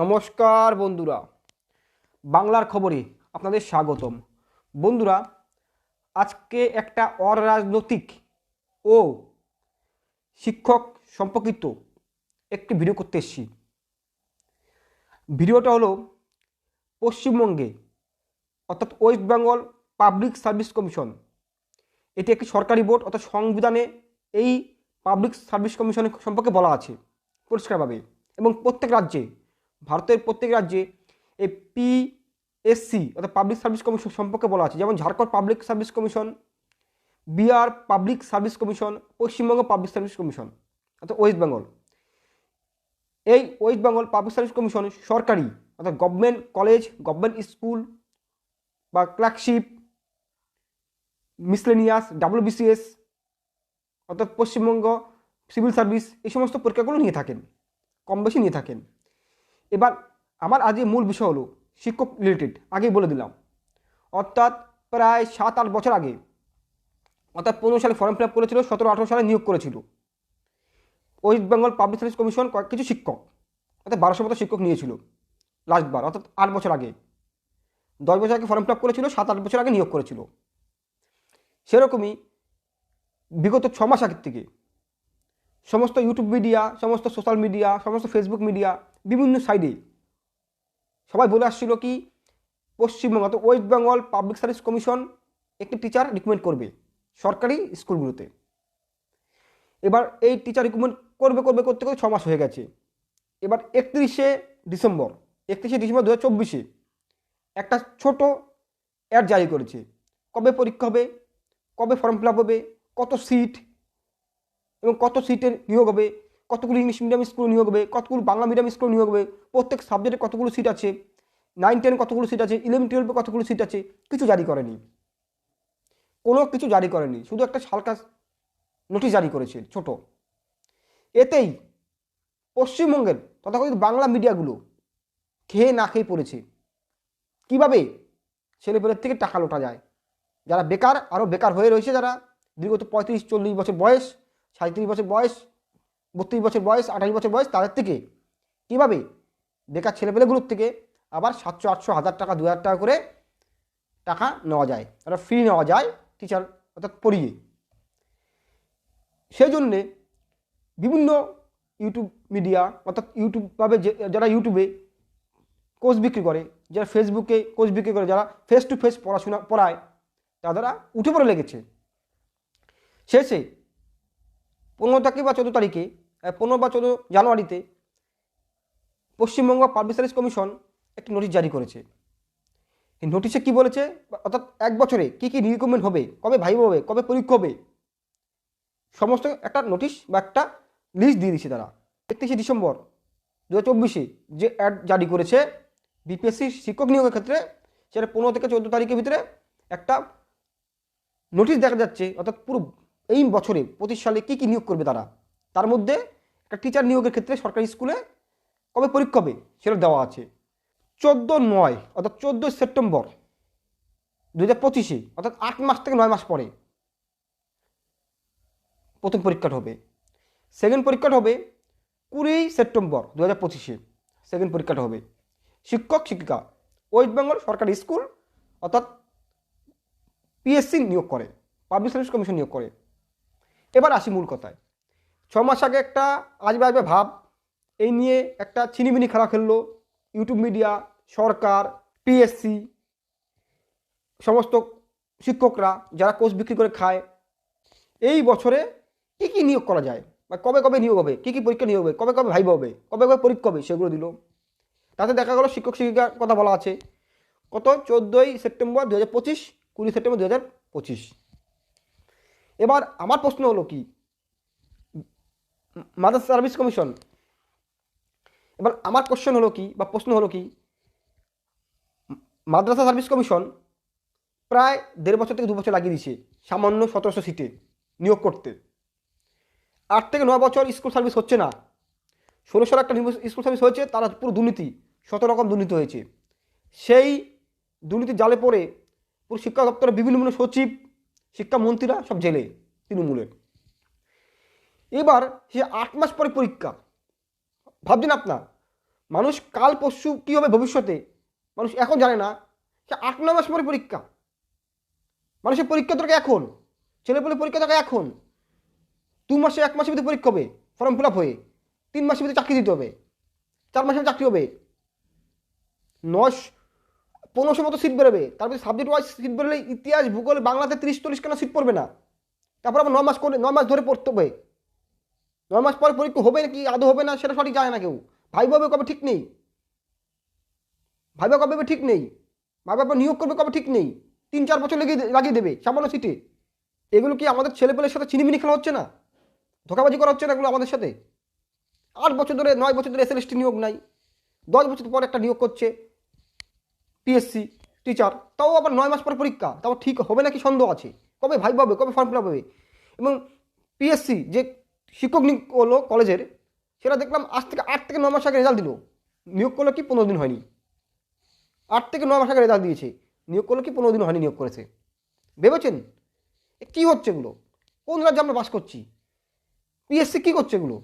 নমস্কার বন্ধুরা। বাংলার খবরে আপনাদের স্বাগতম। বন্ধুরা, আজকে একটা অরাজনৈতিক ও শিক্ষক সম্পর্কিত একটি ভিডিও করতে এসেছি। ভিডিওটা হলো পশ্চিমবঙ্গে, অর্থাৎ West Bengal public service commission. এটি একটি সরকারি বোর্ড, অর্থাৎ সংবিধানে এই পাবলিক সার্ভিস কমিশনের সম্পর্কে বলা আছে পরিষ্কারভাবে এবং প্রত্যেক রাজ্যে ভারতের প্রত্যেক রাজ্যে এই পিএসসি অর্থাৎ পাবলিক সার্ভিস কমিশন সম্পর্কে বলা আছে। যেমন Jharkhand public service commission Bihar public service commission Paschimbanga public service commission অর্থাৎ ওয়েস্ট বেঙ্গল এই West Bengal public service commission সরকারি, অর্থাৎ গভর্নমেন্ট কলেজ গভর্নমেন্ট স্কুল বা ক্লার্কশিপ মিসলেনিয়াস ডাব্লিউবিসিএস অর্থাৎ পশ্চিমবঙ্গ সিভিল সার্ভিস এই সমস্ত পরীক্ষাগুলো নিয়ে থাকেন কম বেশি নিয়ে থাকেন। এবার আমার আজকে মূল বিষয় হলো শিক্ষক রিলেটেড আগেই বলে দিলাম। অর্থাৎ প্রায় সাত, আট বছর আগে, অর্থাৎ পনেরো সালে ফর্ম ফিল আপ করেছিল, সতেরো, আঠেরো সালে নিয়োগ করেছিল। West Bengal public service commission কিছু শিক্ষক, অর্থাৎ বারোশো মতো শিক্ষক নিয়েছিল লাস্টবার অর্থাৎ আট বছর আগে। দশ বছর আগে ফর্ম ফিল আপ করেছিল, সাত, আট বছর আগে নিয়োগ করেছিল। সেরকমই বিগত ছ মাস আগের থেকে সমস্ত ইউটিউব মিডিয়া সমস্ত সোশ্যাল মিডিয়া সমস্ত ফেসবুক মিডিয়া বিভিন্ন সাইডে সবাই বলে আসছিল কি পশ্চিমবঙ্গ অর্থাৎ West Bengal public service commission একটি টিচার রিকমেন্ড করবে সরকারি স্কুলগুলোতে। এবার এই টিচার রিকমেন্ড করবে করবে, করতে করতে ছ মাস হয়ে গেছে। এবার একত্রিশে ডিসেম্বর একত্রিশে ডিসেম্বর দু চব্বিশে একটা ছোট অ্যাড জারি করেছে। কবে পরীক্ষা হবে, কবে ফর্ম ফিল হবে, কত সিট এবং কত সিটের নিয়োগ হবে কতগুলো ইংলিশ মিডিয়াম স্কুল নিয়োগ হবে, কতগুলো বাংলা মিডিয়াম স্কুল নিয়োগ হবে, প্রত্যেক সাবজেক্টে কতগুলো সিট আছে নাইন টেন কতগুলো সিট আছে ইলেভেন টুয়েলভে কতগুলো সিট আছে, কিছু জারি করেনি। কোনো কিছু জারি করেনি, শুধু একটা হালকা নোটিশ জারি করেছে, ছোট। এতেই পশ্চিমবঙ্গের তথাকথিত বাংলা মিডিয়াগুলো খেয়ে না খেয়ে পড়েছে। কীভাবে? ছেলেপেলের থেকে টাকা লোটা যায়। যারা বেকার আরও বেকার হয়ে রয়েছে যারা দীর্ঘত পঁয়ত্রিশ, চল্লিশ বছর বয়স সাঁত্রিশ বছর বয়স বত্রিশ বছর বয়স, আঠাশ বছর বয়স তাদের থেকে। কীভাবে? বেকার ছেলেপেলেগুলোর থেকে আবার সাতশো, আটশো, হাজার টাকা, দু হাজার টাকা করে টাকা নেওয়া যায়। একটা ফ্রি নেওয়া যায় টিচার অর্থাৎ পড়িয়ে। সেই জন্যে বিভিন্ন ইউটিউব মিডিয়া অর্থাৎ ইউটিউবভাবে যে, যারা ইউটিউবে কোর্স বিক্রি করে, যারা ফেসবুকে কোর্স বিক্রি করে, যারা ফেস টু ফেস পড়াশোনা, পড়ায় তারা উঠে পড়ে লেগেছে। শেষে পনেরো তারিখে বা চোদ্দ তারিখে পনেরো বা চোদ্দ জানুয়ারিতে পশ্চিমবঙ্গ পাবলিক সার্ভিস কমিশন একটি নোটিশ জারি করেছে। এই নোটিশে কি বলেছে? অর্থাৎ এক বছরে কি কি রিকমেন্ড হবে, কবে ভাইব হবে, কবে পরীক্ষা হবে? সমস্ত একটা নোটিশ বা একটা লিস্ট দিয়ে দিচ্ছে তারা। একত্রিশে ডিসেম্বর দু চব্বিশে যে অ্যাড জারি করেছে বিপিএসসি শিক্ষক নিয়োগের ক্ষেত্রে সেটা পনেরো থেকে চোদ্দ তারিখের ভিতরে একটা নোটিশ দেখা যাচ্ছে, অর্থাৎ পুরো এই বছরে পঁচিশ সালে কী কী নিয়োগ করবে তারা? তার মধ্যে একটা টিচার নিয়োগের ক্ষেত্রে সরকারি স্কুলে কবে পরীক্ষা হবে সেটা দেওয়া আছে। চোদ্দ নয়, অর্থাৎ চোদ্দোই সেপ্টেম্বর দু হাজার পঁচিশে, অর্থাৎ আট মাস থেকে নয় মাস পরে প্রথম পরীক্ষাটা হবে। সেকেন্ড পরীক্ষাটা হবে কুড়ি সেপ্টেম্বর দু হাজার পঁচিশে সেকেন্ড পরীক্ষাটা হবে। শিক্ষক, শিক্ষিকা, ওয়েস্ট বেঙ্গল সরকারি স্কুল, অর্থাৎ পিএসসি নিয়োগ করে পাবলিক সার্ভিস কমিশন নিয়োগ করে। এবার আসি মূল কথায়। ছ মাস আগে একটা আজবে আজবে ভাব, এই নিয়ে একটা চিনিমিনি খেলা খেললো ইউটিউব মিডিয়া সরকার পিএসসি সমস্ত শিক্ষকরা যারা কোর্স বিক্রি করে খায়। এই বছরে কী কী নিয়োগ করা যায়? বা কবে কবে নিয়োগ হবে? কী কী পরীক্ষা নিয়োগ হবে? কবে কবে ভাইব হবে? কবে কবে পরীক্ষা হবে? সেগুলো দিল। তাতে দেখা গেলো শিক্ষক শিক্ষিকার কথা বলা আছে। কত চোদ্দোই সেপ্টেম্বর দু হাজার পঁচিশ, কুড়ি সেপ্টেম্বর দু হাজার পঁচিশ। এবার আমার প্রশ্ন হলো কি? মাদার সার্ভিস কমিশন। এবার আমার কোশ্চেন হলো কি বা প্রশ্ন হলো কি, মাদ্রাসা সার্ভিস কমিশন প্রায় দেড় বছর থেকে দু বছর লাগিয়ে দিয়েছে সামান্য সতেরোশো সিটে নিয়োগ করতে। আট থেকে নয় বছর স্কুল সার্ভিস হচ্ছে না। ষোলোশো একটা স্কুল সার্ভিস হয়েছে, তারা পুরো দুর্নীতি শত রকম দুর্নীতি হয়েছে। সেই দুর্নীতির জালে পড়ে পুরো শিক্ষা দপ্তরের বিভিন্ন বিভিন্ন সচিব শিক্ষামন্ত্রীরা সব জেলে, তৃণমূলের। এবার সে আট মাস পরে পরীক্ষা। ভাবছেন আপনার, মানুষ কাল পরশু কী হবে ভবিষ্যতে? মানুষ এখন জানে না। সে আট, নয় মাস পরে পরীক্ষা। মানুষের পরীক্ষা দরকার এখন। ছেলেপেলে পরীক্ষা দরকার এখন। দু মাসে এক মাসের ভিতরে পরীক্ষা হবে, ফর্ম ফিল আপ হয়ে। তিন মাসের ভিতরে চাকরি দিতে হবে। চার মাসের চাকরি হবে। নশ পনেরোশো মতো সিট বেরোবে। তারপরে সাবজেক্ট ওয়াইজ সিট বেরোলে ইতিহাস, ভূগোল, বাংলাতে তিরিশ চল্লিশ কেন সিট পড়বে না? তারপর আবার ন মাস করে নয় মাস ধরে পড়তে হবে। নয় মাস পর পরীক্ষা হবে নাকি, আদৌ হবে না সেটা সঠিক জানে না কেউ। ভাই ভাবে কবে ঠিক নেই। ভাইবা কবে ঠিক নেই। ভাই বাবা নিয়োগ করবে কবে ঠিক নেই। তিন চার বছর লেগে লাগিয়ে দেবে সামান্য সিটে এগুলো কি আমাদের ছেলেপেলের সাথে চিনিমিনি খেলা হচ্ছে না? ধোকাবাজি করা হচ্ছে না এগুলো আমাদের সাথে? আট বছর ধরে, নয় বছর ধরে এসএলএসটি নিয়োগ নাই। দশ বছর পর একটা নিয়োগ করছে। পিএসসি টিচার তাও আবার নয় মাস পর পরীক্ষা, তাও ঠিক হবে নাকি সন্দেহ আছে? কবে ভাই পাবে, কবে ফর্ম ফিল হবে? এবং পিএসসি যে শিক্ষক নিয়োগ হলো কলেজের, সেটা দেখলাম আজ থেকে আট থেকে নয় মাস আগে রেজাল্ট দিল। নিয়োগ করল কি পনেরো দিন হয়নি। আট থেকে নয় মাস আগে রেজাল্ট দিয়েছে। নিয়োগ করল কি পনেরো দিন হয়নি নিয়োগ করেছে। ভেবেছেন? কী হচ্ছে এগুলো? কোন রাজ্যে আমরা বাস করছি? পিএসসি কী করছে এগুলো?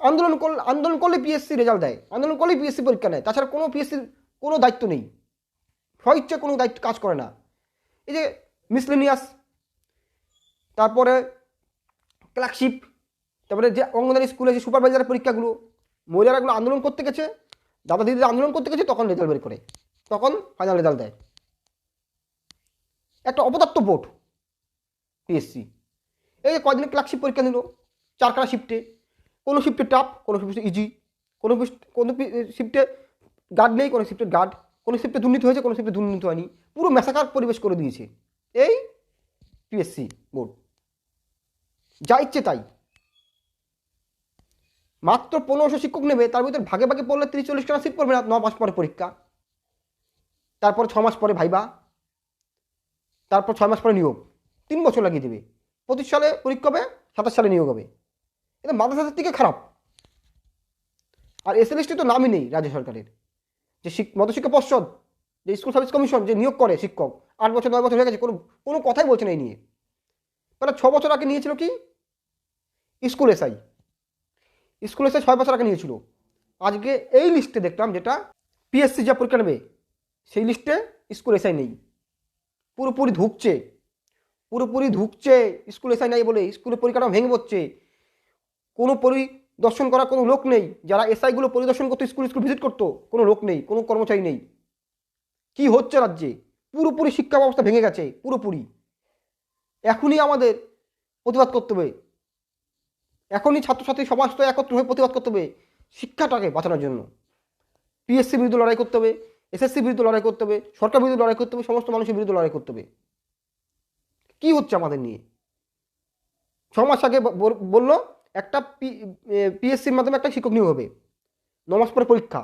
আন্দোলন করলে আন্দোলন করলে পিএসসি রেজাল্ট দেয়। আন্দোলন করলে পিএসসি পরীক্ষা নেয়। তাছাড়া কোনো পিএসসির কোনো দায়িত্ব নেই। স্বইচ্ছে কোনো দায়িত্ব কাজ করে না। এই যে মিসলেনিয়াস তারপরে ক্লার্কশিপ তারপরে যে অঙ্গনওয়াড়ি স্কুলে যে সুপারভাইজারের পরীক্ষাগুলো মহিলারাগুলো আন্দোলন করতে গেছে, দাদা দিদিরা আন্দোলন করতে গেছে, তখন রেজাল্ট বের করে। তখন ফাইনাল রেজাল্ট দেয়। একটা অপদার্থ বোর্ড পিএসসি এই যে কদিনে ক্লার্কশিপ পরীক্ষা নিল? চারখানা শিফটে কোনো শিফটে টাফ কোনো শিফটে ইজি কোনো শিফট- কোনো শিফটে গার্ড নেই, কোনো শিফটে গার্ড কোনো শিফটে দুর্নীতি হয়েছে, কোনো শিফটে দুর্নীতি হয়নি। পুরো মেসাকার পরিবেশ করে দিয়েছে। এই পিএসসি বোর্ড যা ইচ্ছে তাই। মাত্র পনেরোশো শিক্ষক নেবে, তার ভিতরে ভাগে ভাগে পড়লে তিরিশ চল্লিশ টাকা সিট পড়বে না, ন মাস পরে পরীক্ষা। তারপর ছ মাস পরে ভাইবা। তারপর ছয় মাস পরে নিয়োগ। তিন বছর লাগিয়ে দেবে। পঁচিশ সালে পরীক্ষা হবে, সাতাশ সালে নিয়োগ হবে। এটা মাদ্রাসার থেকে খারাপ। আর এসএলএসটি তো নামই নেই রাজ্য সরকারের। যে শিক মধ্যশিক্ষা পর্ষদ, যে স্কুল সার্ভিস কমিশন যে নিয়োগ করে শিক্ষক, আট বছর, নয় বছর হয়ে গেছে, কোনো কোনো কথাই বলছে না এই নিয়ে। তারা ছ বছর আগে নিয়েছিল কি? স্কুল এসআই স্কুল এসআই ছয় বছর আগে নিয়েছিল। আজকে এই লিস্টে দেখলাম যেটা পিএসসি যা পরীক্ষা নেবে, সেই লিস্টে স্কুল এসআই নেই। পুরোপুরি ধুকছে। পুরোপুরি ধুকছে, স্কুল এসআই নাই বলে স্কুলের পরীক্ষাটা ভেঙে পড়ছে। কোনো পরিদর্শন করার কোনো লোক নেই। যারা এসআইগুলো পরিদর্শন করতো স্কুল স্কুল ভিজিট করতো, কোনো লোক নেই, কোনো কর্মচারী নেই। কি হচ্ছে রাজ্যে? পুরোপুরি শিক্ষা ব্যবস্থা ভেঙে গেছে, পুরোপুরি। এখনই আমাদের প্রতিবাদ করতে হবে। এখনই ছাত্রছাত্রী সমাজ তো একত্র হয়ে প্রতিবাদ করতে হবে শিক্ষাটাকে বাঁচানোর জন্য। পিএসসি বিরুদ্ধে লড়াই করতে হবে এসএসসি বিরুদ্ধে লড়াই করতে হবে, সরকার বিরুদ্ধে লড়াই করতে হবে, সমস্ত মানুষের বিরুদ্ধে লড়াই করতে হবে। কী হচ্ছে আমাদের নিয়ে? ছ মাস আগে বল- বলল একটা পিএসসির মাধ্যমে একটা শিক্ষক নিয়োগ হবে। ন মাস পরে পরীক্ষা।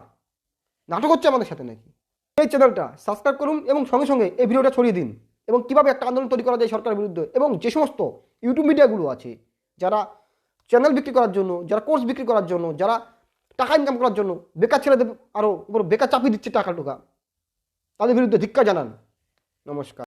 নাটক হচ্ছে আমাদের সাথে নাকি? এই চ্যানেলটা সাবস্ক্রাইব করুন এবং সঙ্গে সঙ্গে এই ভিডিওটা ছড়িয়ে দিন এবং কীভাবে একটা আন্দোলন তৈরি করা যায় সরকারের বিরুদ্ধে এবং যে সমস্ত ইউটিউব মিডিয়াগুলো আছে, যারা চ্যানেল বিক্রি করার জন্য, যারা কোর্স বিক্রি করার জন্য, যারা টাকা ইনকাম করার জন্য বেকার ছেলেদের আরও উপর বেকার চাপিয়ে দিচ্ছে টাকা টোকা, তাদের বিরুদ্ধে ধিক্কা জানান। নমস্কার।